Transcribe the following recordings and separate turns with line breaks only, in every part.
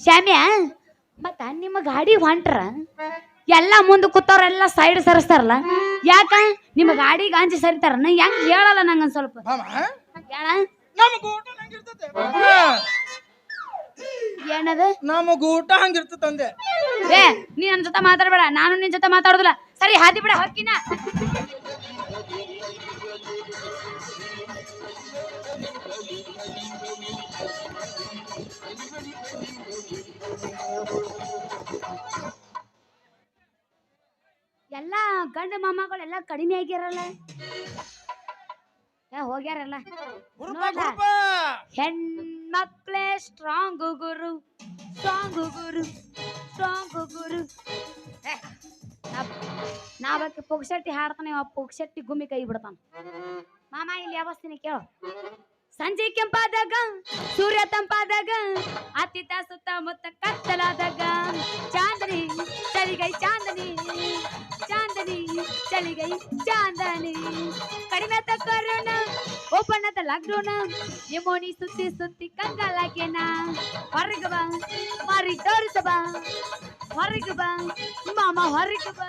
ಶಾಮ್ಯ ಮತ್ತ ನಿಮ್ಮ ಗಾಡಿ ಹೊಂಟ್ರ? ಎಲ್ಲ ಮುಂದೆ ಕೂತವ್ರೆಲ್ಲ ಸೈಡ್ ಸರಿಸ್ತಾರಲ್ಲ? ಯಾಕ? ನಿಮ್ಮ ಗಾಡಿ ಗಾಂಜಿ ಸರಿತಾರ? ಹೆಂಗ್ ಹೇಳಲ್ಲ ನಂಗೊಂದ್ ಸ್ವಲ್ಪ. ಹೇಳ. ಏನದ?
ನಮಗ ಊಟ
ಏ ನೀ ನನ್ನ ಜೊತೆ ಮಾತಾಡ್ಬೇಡ. ನಾನು ನಿನ್ ಜೊತೆ ಮಾತಾಡುದಿಲ್ಲ. ಸರಿ ಹಾದಿ ಬಿಡ ಹೊಕ್ಕಿನ ಎಲ್ಲ ಗಂಡ ಮೊಮ್ಮಗಳೆಲ್ಲ ಕಡಿಮೆ ಆಗ್ಯಾರಲ್ಲ. ಏ ಹೋಗ್ಯಾರಲ್ಲ. ಹೆಣ್ಮಕ್ಳೇ ಸ್ಟ್ರಾಂಗ್ ಗುರು. ಸ್ಟ್ರಾಂಗ್ ಗುರು. ಸ್ಟ್ರಾಂಗ್ ಗುರು. ನಾವಕ್ಕೆ ಪುಗ್ಸಟ್ಟಿ ಹಾಡ್ತಾನೆ ಆ ಪುಗ್ಸಟ್ಟಿ ಗುಮ್ಮಿ ಕೈ ಬಿಡ್ತಾನ. ಮಾಮ ಇಲ್ಲಿ ಯಾವಸ್ತೀನಿ ಕೇಳು. ಸಂಜೆ ಕೆಂಪಾದಾಗ ಸೂರ್ಯ ತಂಪಾದಾಗ ಅತ್ತಿತ ಸುತ್ತಮುತ್ತ ಕತ್ತಲಾದಾಗ ಚಾಂದ್ರಿ ಸರಿಗೈ ಚಾ ಚಳಿಗೈ ಚಾಂದನಿ ಕಡಿಮೆ ಕರೋಣ ಓಪನ್ ಲಾಕ್ಡೌನ್ ನಿಮೋನಿ ಸುತ್ತಿ ಸುತ್ತಿ ಕಂಗಾಲಾಗ್ಯನ ಹೊರಗೆ ಬಾ, ಮಾರಿ ತೋರಿಸ ಬಾ. ಹೊರಗೆ ಬಾ, ಮಾಮ ಹೊರಗೆ ಬಾ.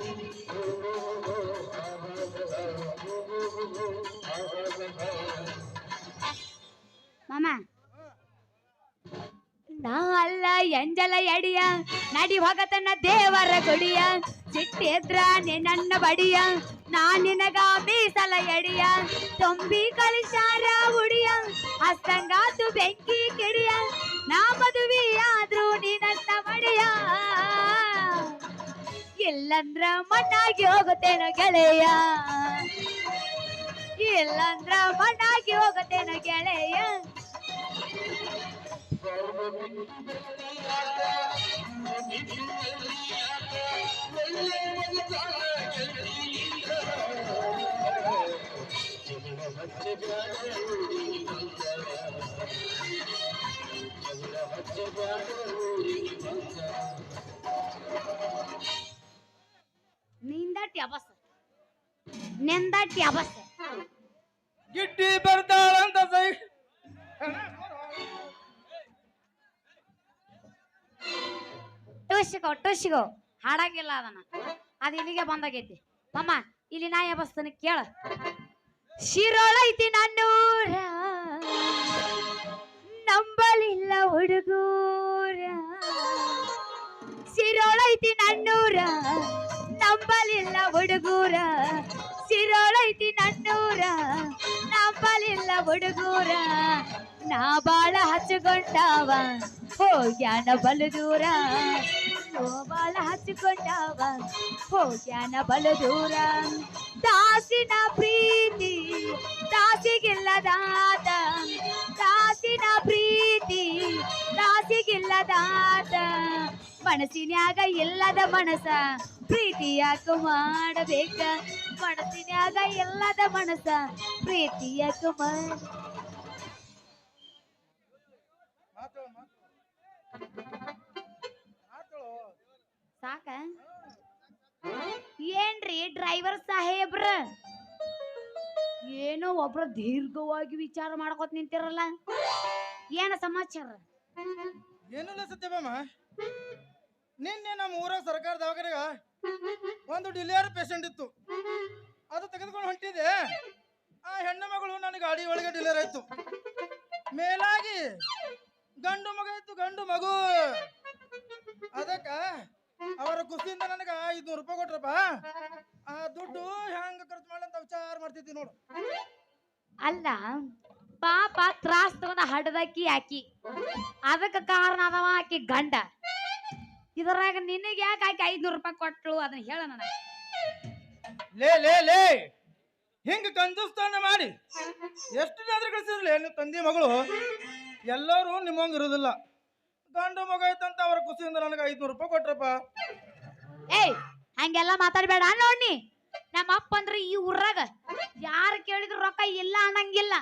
ಎಂಜಲ ಎಡಿಯ, ನಡಿ ಭಗತನ ದೇವರ ಗುಡಿಯ ಸಿಟ್ಟಿದ್ರ ನನ್ನ ಬಡಿಯ, ನಾ ನಿನಗ ಮೀಸಲ ಎಡಿಯ, ತುಂಬಿ ಕಲಿಸಾರ ಉಡಿಯ ಹಸ್ತಂಗಾತು ಬೆಂಕಿ ಕಿಡಿಯ, ನಾ ಮದುವೆ ಆದ್ರೂ ನಿನ್ನ ಬಡಿಯ ಇಲ್ಲಂದ್ರ ಮಣ್ಣಾಗಿ ಹೋಗುತ್ತೇನೋ ಗೆಳೆಯ. ಇಲ್ಲಂದ್ರ ಮಣ್ಣಾಗಿ ಹೋಗುತ್ತೇನೋ ಗೆಳೆಯ. ನಿಂದಟ್ಟಿ ಅಬಸ್ ನಿಂದಟ್ಟಿ ಅಬಸ್
ಗಿಟ್ಟಿ ಬರ್ತಾಳಂತ ಸೈ
ಟುಸ್ಗೋ ಟುಸ್ಗೋ ಹಾಡಂಗಿಲ್ಲ ಅದನ್ನ. ಅದು ಇಲ್ಲಿಗೆ ಬಂದಾಗೈತಿ. ಮಮ್ಮ ಇಲ್ಲಿ ನಾ ಎಬಸ್ತಾನೆ ಕೇಳ. ಶಿರೋಳೈತಿ ನನ್ನೂರ. ನಂಬಲಿಲ್ಲ ಹುಡುಗೂರ. ಶಿರೋಳೈತಿ ನನ್ನೂರ. ನಂಬಲಿಲ್ಲ ಹುಡುಗೂರ. ಶಿರೋಳೈತಿ ನನ್ನೂರ. ನಂಬಲಿಲ್ಲ ಹುಡುಗೂರ. ನಾ ಬಾಳ ಹಚ್ಚಿಕೊಂಡಾವ. ಹೋಗ್ಯಾನ ಬಲು ದೂರ ಗೋಬಾಲ ಹಚ್ಚಿಕೊಂಡವ ಹಚ್ಚಿಕೊಂಡಾವ. ಹೋಗ್ಯಾನ ಬಲು ದೂರ ದಾಸಿನ ಪ್ರೀತಿ, ದಾಸಿಗಿಲ್ಲದಾತ. ದಾಸಿನ ಪ್ರೀತಿ, ದಾಸಿಗಿಲ್ಲದಾತ. ಮನಸ್ಸಿನಾಗ ಇಲ್ಲದ ಮನಸ ಪ್ರೀತಿ ಯಾಕ ಮಾಡಬೇಕ ಮನಸ್ಸಿನ್ಯಾಗ ಇಲ್ಲದ ಮನಸ ಪ್ರೀತಿ ಯಾಕ ಮಾಡ ಸಾಕ? ಏನ್ರಿ ಡ್ರೈವರ್ ಸಾಹೇಬ್ರ? ಏನೋ ಒಬ್ರ ದೀರ್ಘವಾಗಿ ವಿಚಾರ ಮಾಡ್ಕೊತ ನಿಂತಿರಲ್ಲ. ಏನ ಸಮಾಚಾರ?
ಏನಿಲ್ಲ ಸತ್ಯಭಾಮ. ನಿನ್ನೆ ನಮ್ಮ ಊರ ಸರ್ಕಾರ ದವಾಖಾನೆಗ ಒಂದು ಡಿಲಿವರಿ ಪೇಷಂಟ್ ಇತ್ತು. ಅದು ತೆಗೆದುಕೊಂಡು ಹೊಂಟಿದೆ. ಆ ಹೆಣ್ಣು ಮಗಳು ನನ್ನ ಗಾಡಿ ಒಳಗೆ ಡಿಲಿವರಿ ಆಯ್ತು. ಮೇಲಾಗಿ ಗಂಡು ಮಗ ಇತ್ತು ಗಂಡು ಮಗು. ಅದಕ್ಕ ಅವರ ಖುಷಿಯಿಂದ ನನಗ ಐದ್ನೂರು ರೂಪಾಯಿ ಕೊಟ್ರಪ್ಪ. ಆ ದುಡ್ಡು ಹೆಂಗ ಖರ್ಚು ಮಾಡಂತ ವಿಚಾರ ಮಾಡ್ತಿದ್ದೀನಿ ನೋಡು.
ಅಲ್ಲ ಪಾಪ ತ್ರಾಸ್ ತಗೊಂಡ ಹಡದಕ್ಕಿ ಆಕಿ ಅದಕ್ಕೆ ಕಾರಣ ಅದವ ಆಕಿ ಗಂಡ. ಇದರಾಗ ನಿನಗೆ ಯಾಕೆ ಆಕಿ ಐದ್ನೂರು ರೂಪಾಯಿ ಕೊಟ್ರು ಅದನ್ನ ಹೇಳ ನನಗೆ.
ಲೇ ಲೇ ಲೇ ಹಿಂಗ ಕಂಜುಸ್ತಾನ ಮಾಡಿ. ಎಷ್ಟು ಜಾತ್ರೆ ತಂದಿ ತಂದೆ ಮಗಳು? ಎಲ್ಲರೂ ನಿಮ್ಮಂಗ ಇರೋದಿಲ್ಲ. ಗಂಡು ಮಗ ಐತಂತ ಅವ್ರ ಖುಷಿಯಿಂದ ನನಗೆ ಐದ್ನೂರು ರೂಪಾಯಿ ಕೊಟ್ರಪ್ಪ.
ಏಯ್, ಹಂಗೆಲ್ಲ ಮಾತಾಡ್ಬೇಡ. ನೋಡಿ ನಮ್ಮ ಅಪ್ಪ ಅಂದ್ರೆ ಈ ಊರಾಗ ಯಾರು ಕೇಳಿದ್ರು ರೊಕ್ಕ ಇಲ್ಲ ಅನ್ನಂಗಿಲ್ಲ.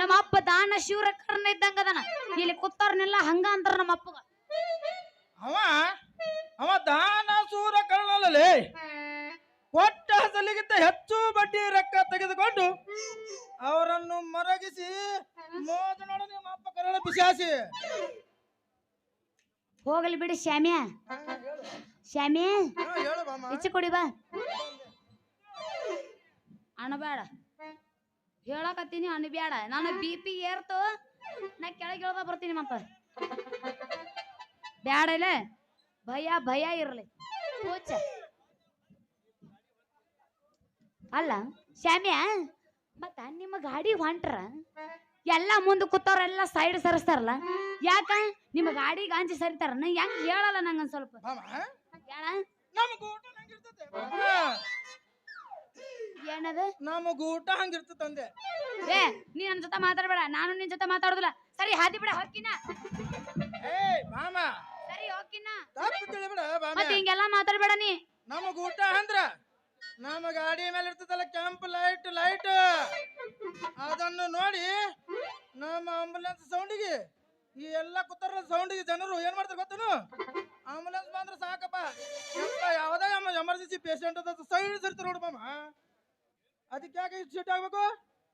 ನಮ್ಮ ಅಪ್ಪ ದಾನ ಶಿವರ ಕರ್ನ ಇದ್ದಂಗದನ. ಇಲ್ಲಿ ಕೂತಾರ್ನೆಲ್ಲ ಹಂಗ ಅಂದ್ರ ನಮ್ಮ ಅಪ್ಪಗ. ಹೋಗಲಿ ಬಿಡಿ ಶ್ಯಾಮ್ಯ.
ಬಾಮ
ಹೆಚ್ಚು ಕೊಡಿ ಬಾ. ಅಣಬೇಡ ಹೇಳಕತ್ತೀನಿ ಅಣಬೇಡ ನಾನು ಬಿ ಪಿ ಏರ್ತು, ನಾ ಕೆಳಗೆ ಹೇಳ್ದ ಬರ್ತೀನಿ ಮತ್ತ. ಬ್ಯಾಡ ಇಲ್ಲ. ಭಯ ಭಯ ಇರಲಿ. ಪೂಚ. ಅಲ್ಲ, ಶ್ಯಾಮ್ಯ, ಮತ್ತ ನಿಮ್ಮ ಗಾಡಿ ಹೊಂಟ್ರ? ಎಲ್ಲ ಮುಂದೆ ಕೂತವ್ರೆಲ್ಲ ಸೈಡ್ ಸರಿಸ್ತಾರಲ್ಲ? ಯಾಕ? ನಿಮ್ಮ ಗಾಡಿ ಗಾಂಜಿ ಸರಿತಾರ? ನಂಗೆ ಹೆಂಗ್ ಹೇಳಲ್ಲ ಸ್ವಲ್ಪ. ಹೇಳ?
ಊಟ ಹಂಗಿರ್ತತೆ ಬಾಮ.
ಏನದು?
ನಮಗ ಊಟ ಹಂಗಿರ್ತದಂದೆ
ಏ ನೀ ನನ್ನ ಜೊತೆ ಮಾತಾಡಬೇಡ. ನಾನು ನಿನ್ ಜೊತೆ ಮಾತಾಡುದಿಲ್ಲ. ಸರಿ ಹಾದಿ ಬಿಡ ಹೊಕ್ಕಿನ
ಏ ಬಾಮ
ಸರಿ ಹೊಕ್ಕಿನ
ತಪ್ಪು ತಿಳಿಬಿಡ ಬಾಮ
ಮತ್ತೆ ಹಿಂಗೆಲ್ಲ ಮಾತಾಡಬೇಡ ನೀ.
ನಮಗ ಊಟ ಅಂದ್ರ ನಮ್ಮ ಗಾಡಿ ಮೇಲೆ ಇರ್ತದಲ್ಲ ಕೆಂಪು ಲೈಟ್ ಲೈಟ್ ಅದನ್ನು ನೋಡಿ ನಮ್ಮ ಆಂಬುಲೆನ್ಸ್ ಸೌಂಡಿಗೆ ಈ ಎಲ್ಲ ಕುತ್ತರ ಸೌಂಡಿಗೆ ಜನರು ಏನ್ ಮಾಡ್ತಾರೆ ಗೊತ್ತೇನು? ಆಂಬುಲೆನ್ಸ್ ಬಂದ್ರೆ ಸಾಕಪ್ಪ. ಯಪ್ಪ ಯಾವ್ದೇ ಎಮರ್ಜೆನ್ಸಿ ಪೇಷಂಟ್ ಅದ ಸೈಡ್ ಸರಿತಾರ ನೋಡು ಮಾಮ. ಅದಕ್ಕೆ ಯಾಕೆ ಇಷ್ಟು ಸೀಟ್ ಆಗ್ಬೇಕು?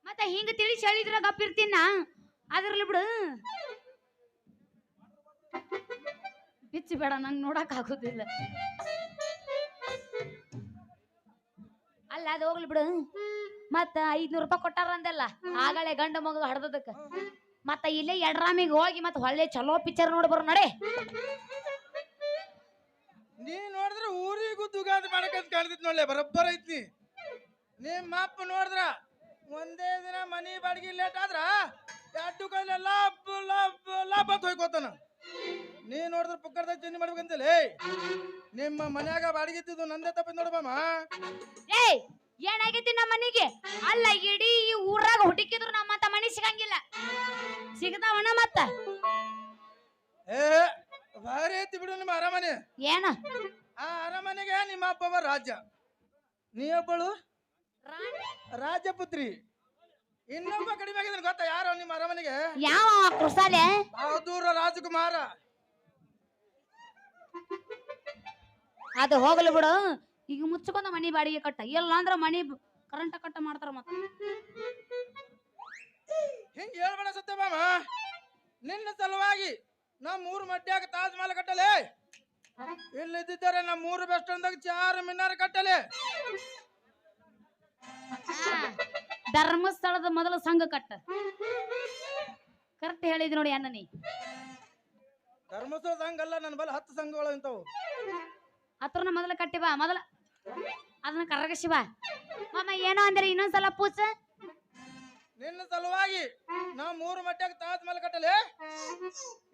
ಮತ್ತೆ ಹಿಂಗ ತಿಳಿಸಿ ಹೇಳಿದ್ರ ಗಪ್ಪಿರ್ತೀನ? ಅದ್ರಲ್ಲಿ ಬಿಡು. ಬಿಚ್ಚಿ ಬೇಡ, ನಂಗೆ ನೋಡಕ್ ಆಗೋದಿಲ್ಲ. ಅಲ್ಲ, ಅದು ಹೋಗ್ಲಿ ಬಿಡು. ಮತ್ತ ಐದ್ನೂರು ರೂಪಾಯಿ ಕೊಟ್ಟಾರ ಅಂದಲ್ಲ ಆಗಳೆ ಗಂಡ ಮಗ ಹಡ್ದದಕ್ಕ. ಮತ್ತ ಇಲ್ಲೇ ಎಡ್ರಾಮಿಗೆ ಹೋಗಿ ಮತ್ತ ಹೊಳ್ಳೆ ಚಲೋ ಪಿಕ್ಚರ್ ನೋಡಿ ಬರೋ ನಡೆ.
ನೀ ನೋಡಿದ್ರೆ ಊರಿಗೂ ದುಗಾದ ಮಾಡಕಂತ ಕಾಣ್ತಿದ್ ನೋಡ್ಲೆ ಬರಬ್ಬರ ಐತಿ ನಿಮ್ಮ ಅಪ್ಪ ನೋಡಿದ್ರ ಒಂದೇ ದಿನ ಮನಿ ಬಾಡಿಗೆ ಲೇಟ್ ಆದ್ರ ಎರಡು ಕೈಲಿ ಲಬ್ ಲಬ್ ಲಬ್ ಅಂತ ಹೋಯ್ಕೋತಾನ. ನೀ ನೋಡಿದ್ರೆ ಪುಕ್ಕರ್ದಾಗ ಚೇಂಜ್ ಮಾಡ್ಬೇಕಂತಲೇ ನಿಮ್ಮ ಮನ್ಯಾಗ ಬಾಡಿಗೆ ಇದ್ದಿದ್ದು ನಂದೇ ತಪ್ಪ
ಏಯ್! ಏನಾಗೈತಿ ನಮ್ಮ ಮನೆಗೆ? ಅಲ್ಲ ಇಡೀ ಈ ಊರಾಗ ಹುಡುಕಿದ್ರು ನಮ್ಮ ಮತ್ತ ಮನೆ ಸಿಗಂಗಿಲ್ಲ. ಸಿಗತಾವಣ ಮತ್ತ?
ಏ ಭಾರಿ ಐತಿ ಬಿಡು ನಿಮ್ಮ ಅರಮನೆ.
ಏನ?
ಆ ಅರಮನೆಗೆ ನಿಮ್ಮ ಅಪ್ಪ ಒಬ್ಬ ರಾಜ. ನೀ ಒಬ್ಬಳು? ರಾಜಪುತ್ರಿ. ಇನ್ನೊಬ್ಬ ಕಡಿಮೆ ಆಗಿದ್ರೆ ಗೊತ್ತಾ? ಯಾರು ನಿಮ್ಮ ಅರಮನೆಗೆ?
ಯಾವ ಕೃಸಾಲೆ?
ಬಹದ್ದೂರ ರಾಜಕುಮಾರ.
ಅದು ಹೋಗಲಿ ಬಿಡು. ಈಗ ಮುಚ್ಚಕೊಂಡ ಮನಿ ಬಾಡಿಗೆ ಕಟ್ಟ. ಇಲ್ಲ ಅಂದ್ರ ಮನಿ ಕರೆಂಟ್ ಕಟ್ಟ ಮಾಡ್ತಾರ ಮತ್ತ.
ಹಿಂಗ ಹೇಳ್ಬೇಡ ಸತ್ಯಭಾಮ ನಿನ್ನ ಸಲುವಾಗಿ ನಮ್ಮ ಮೂರು ಮಡ್ಯಾಗ ತಾಜ್ ಮಹಲ್ ಕಟ್ಟಲೆ. ಇಲ್ಲಿದ್ದರೆ ನಮ್ಮ ಮೂರು ಬೆಸ್ಟ್ ಅಂದಾಗ ಚಾರ್ ಮಿನಾರ್ ಕಟ್ಟಲೆ.
ಧರ್ಮಸ್ಥಳದ ಮೊದಲ ಸಂಘ ಕಟ್ಟ. ಕರೆಕ್ಟ್ ಹೇಳಿದ್ ನೋಡಿ ಅಣ್ಣ ನೀ
ಧರ್ಮಸ್ಥಳ ಸಂಘ ಅಲ್ಲ ನನ್ನ ಬಲ ಹತ್ತು ಸಂಘಗಳು ಇಂಥವು.
ಹತ್ರನ ಮೊದಲ ಕಟ್ಟಿ ಬಾ ಮೊದಲ. ಅದನ್ನ ಕರಗಸಿ ಬಾ. ಮಾಮ ಏನೋ ಅಂದ್ರೆ ಇನ್ನೊಂದ್ಸಲ ಪೂಸ
ನಿನ್ನ ಸಲುವಾಗಿ ನಾ ಮೂರು ಮಟ್ಟಕ್ಕೆ ತಾಜ್ ಮಹಲ್ ಕಟ್ಟಲೆ.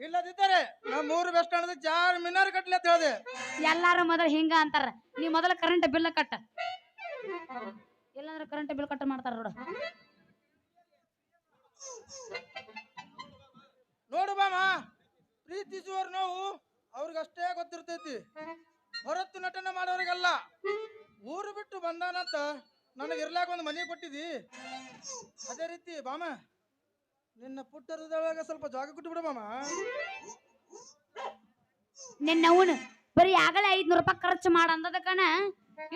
ಇಲ್ಲದಿದ್ದರೆ ನಾ ಮೂರು ಬೆಸ್ಟ್ ಅಂದಾಗ ಚಾರ್ ಮಿನಾರ್ ಕಟ್ಟಲೆ ಅಂತ ಹೇಳಿದೆ.
ಎಲ್ಲಾರು ಮೊದಲ ಹಿಂಗ ಅಂತಾರ. ನೀ ಮೊದಲ ಕರೆಂಟ್ ಬಿಲ್ ಕಟ್ಟ. ಇಲ್ಲಾಂದ್ರೆ ಕರೆಂಟ್ ಬಿಲ್ ಕಟ್ಟ ಮಾಡ್ತಾರ ನೋಡು.
ನೋಡು ಬಾಮ ಪ್ರೀತಿಸುವವ್ರ ನೋವು ಅವ್ರಿಗಷ್ಟೇ ಗೊತ್ತಿರ್ತೈತಿ. ಹೊರತು ನಟನೆ ಮಾಡೋರಿಗಲ್ಲ. ಊರು ಬಿಟ್ಟು ಬಂದಾನಂತ ನನಗೆ ಇರ್ಲಾಕ ಒಂದು ಮನೆ ಕೊಟ್ಟಿದಿ. ಅದೇ ರೀತಿ ಬಾಮ, ನಿನ್ನ ಪುಟ್ಟ ಸ್ವಲ್ಪ ಜಾಗ ಕೊಟ್ಟು ಬಿಡು ಬಾಮ
ನಿನ್ನ ಅವನು ಬರೀ ಆಗಲೇ ಐದ್ನೂರು ರೂಪಾಯಿ ಖರ್ಚು ಮಾಡ ಅಂದದ ಕಣ.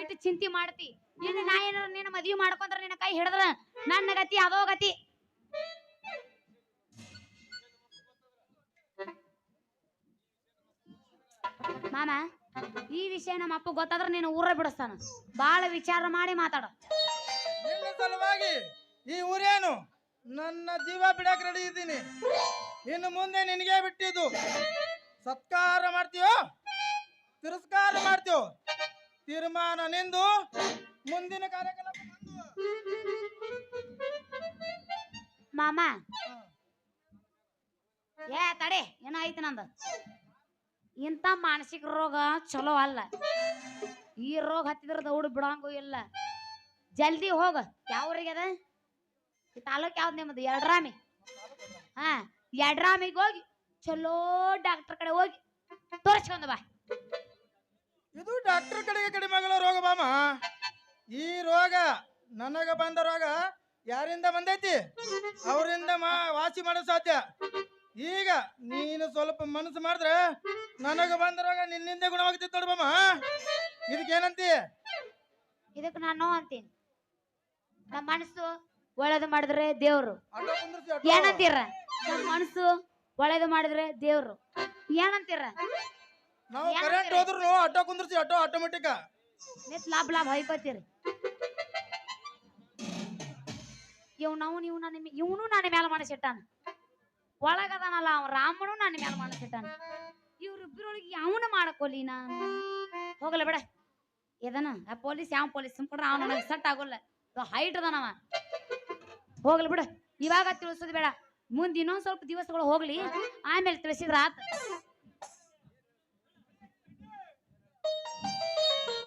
ಇಟ್ಟು ಚಿಂತೆ ಮಾಡ್ತಿ. ಇನ್ನು ನಾ ಏನಾರ ನಿನ್ನ ಮದ್ವಿ ಮಾಡ್ಕೊಂಡ್ರೆ ನಿನ್ನ ಕೈ ಹಿಡಿದ್ರ ನನ್ನ ಗತಿ, ಅದೋ ಗತಿ. ಮಾಮ ಈ ವಿಷಯ ನಮ್ಮ ಅಪ್ಪ ಗೊತ್ತಾದ್ರೆ ನೀನು ಊರ ಬಿಡಿಸ್ತಾನ. ಬಾಳ ವಿಚಾರ ಮಾಡಿ ಮಾತಾಡ.
ನಿನ್ನ ಸಲುವಾಗಿ ಈ ಊರೇನು? ನನ್ನ ಜೀವ ಬಿಡಕ್ ರೆಡಿ ಇದ್ದೀನಿ. ಇನ್ನು ಮುಂದೆ ನಿನಗೆ ಬಿಟ್ಟಿದ್ದು. ಸತ್ಕಾರ ಮಾಡ್ತೀಯೋ? ತಿರಸ್ಕಾರ ಮಾಡ್ತೀಯೋ? ತೀರ್ಮಾನ ನಿಂದು. ಮುಂದಿನ ಕಾರ್ಯಕ್ರಮ.
ಮಾಮ. ಏ ತಡೆ ಏನಾಯ್ತು ನಂದು? ಇಂಥ ಮಾನಸಿಕ ರೋಗ ಚಲೋ ಅಲ್ಲ. ಈ ರೋಗ ಹತ್ತಿದ್ರ ದೌಡ್ ಬಿಡಂಗೂ ಇಲ್ಲ. ಜಲ್ದಿ ಹೋಗ. ಯಾವ ಊರಿಗೆ ಅದ? ಈ ತಾಲೂಕ್ ಯಾವ್ದು ನಿಮ್ಮದು ಯಡ್ರಾಮಿ. ಹಾ, ಯಡ್ರಾಮಿಗೆ ಹೋಗಿ ಚಲೋ ಡಾಕ್ಟರ್ ಕಡೆ ಹೋಗಿ ತೋರಿಸ್ಕೊಂಡ್ ಬಾ.
ಇದು ಡಾಕ್ಟರ್ ಕಡೆಗೆ ಕಡಿಮೆ ಆಗಲ್ಲ ರೋಗ ಬಾಮ ಈ ರೋಗ ನನಗ ಬಂದ ರೋಗ ಯಾರಿಂದ ಬಂದೈತಿ? ಅವರಿಂದ ಮಾ ವಾಸಿ ಮಾಡೋ ಸಾಧ್ಯ. ಈಗ ನೀನು ಸ್ವಲ್ಪ ಮನಸ್ಸು ಮಾಡಿದ್ರೆ ನನಗ ಬಂದ್ರಾಗ ರೋಗ ನಿನ್ನಿಂದ ಗುಣವಾಗ್ತಿತ್ತು ನೋಡ್ಬಮ್ಮ
ಇದಕ್ಕೆ ನಾನು ಅಂತೀನಿ. ನಮ್ಮ ಮನಸ್ಸು ಒಳ್ಳೇದು ಮಾಡಿದ್ರೆ ದೇವ್ರು. ಏನಂತೀರ? ನಮ್ಮ ಮನಸ್ಸು ಒಳ್ಳೇದು ಮಾಡಿದ್ರೆ ದೇವ್ರು. ಏನಂತೀರ?
ನಾವು? ಕರೆಂಟ್ ಹೋದ್ರು ಆಟೋ ಕುಂದ್ರಿಸಿ ಆಟೋ ಆಟೋಮೆಟಿಕ್
ನಿತ್ ಲಾಭ ಲಾಭ ಹೊಯ್ಕೋತೀರಿ ಇವ್ ನಾವು ನೀವು ನನ್ನ ಇವನು ನಾನು ಮೇಲೆ ಮನಸ್ಸಿಟ್ಟಾನ. ಒಳಗದಾನಲ್ಲ ಅವ ರಾಮನು ನನ್ನ ಮೇಲೆ ಮಾಡಿಸಿಟ್ಟಾನ ಇವ್ರಿಬ್ರೊಳಗೆ ಯಾವನ ಮಾಡಕೋಲಿ ನಾನು? ಹೋಗಲ್ಲ ಬಿಡ. ಇದನ ಆ ಪೊಲೀಸ್ ಯಾವ ಪೊಲೀಸ್? ಸುಮ್ಕೊಂಡ್ರ ಅವನ ನನಗೆ ಸಟ್ ಆಗೋಲ್ಲ. ಹೈಟ್ ಅದಾನವ ಹೋಗ್ಲಿ ಬಿಡ. ಇವಾಗ ತಿಳಿಸೋದು ಬೇಡ. ಮುಂದೆ ಇನ್ನೊಂದು ಸ್ವಲ್ಪ ದಿವಸಗಳು ಹೋಗ್ಲಿ. ಆಮೇಲೆ ತಿಳಿಸಿದ್ರ ಆತ.